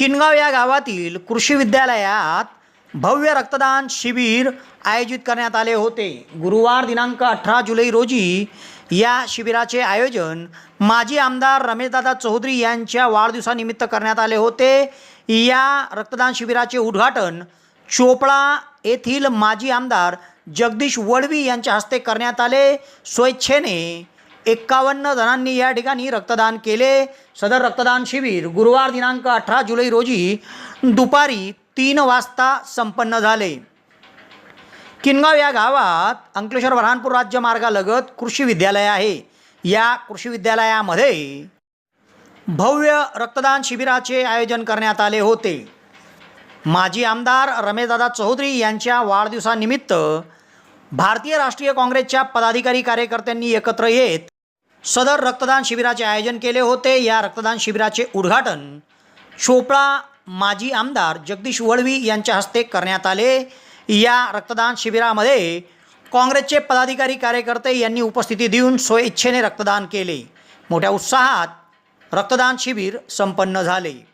किनगाव या गावातील कृषी विद्यालयात भव्य रक्तदान शिबिर आयोजित करण्यात आले होते. गुरुवार दिनांक अठरा जुलै रोजी या शिबिराचे आयोजन माजी आमदार रमेशदादा चौधरी यांच्या वाढदिवसानिमित्त करण्यात आले होते. या रक्तदान शिबिराचे उद्घाटन चोपडा येथील माजी आमदार जगदीश वडवी यांच्या हस्ते करण्यात आले. स्वेच्छेने एक्कावन्न जणांनी या ठिकाणी रक्तदान केले. सदर रक्तदान शिबिर गुरुवार दिनांक अठरा जुलै रोजी दुपारी तीन वाजता संपन्न झाले. किनगाव या गावात अंकलेश्वर बऱ्हाणपूर राज्य मार्गालगत कृषी विद्यालय आहे. या कृषी विद्यालयामध्ये भव्य रक्तदान शिबिराचे आयोजन करण्यात आले होते. माजी आमदार रमेशदादा चौधरी यांच्या वाढदिवसानिमित्त भारतीय राष्ट्रीय काँग्रेसच्या पदाधिकारी कार्यकर्त्यांनी एकत्र येत सदर रक्तदान शिबिराचे आयोजन केले होते. या रक्तदान शिबिराचे उद्घाटन चोपडा माजी आमदार जगदीश वळवी यांच्या हस्ते करण्यात आले. या रक्तदान शिबिरामध्ये काँग्रेसचे पदाधिकारी कार्यकर्ते यांनी उपस्थिती देऊन स्वइच्छेने रक्तदान केले. मोठ्या उत्साहात रक्तदान शिबिर संपन्न झाले.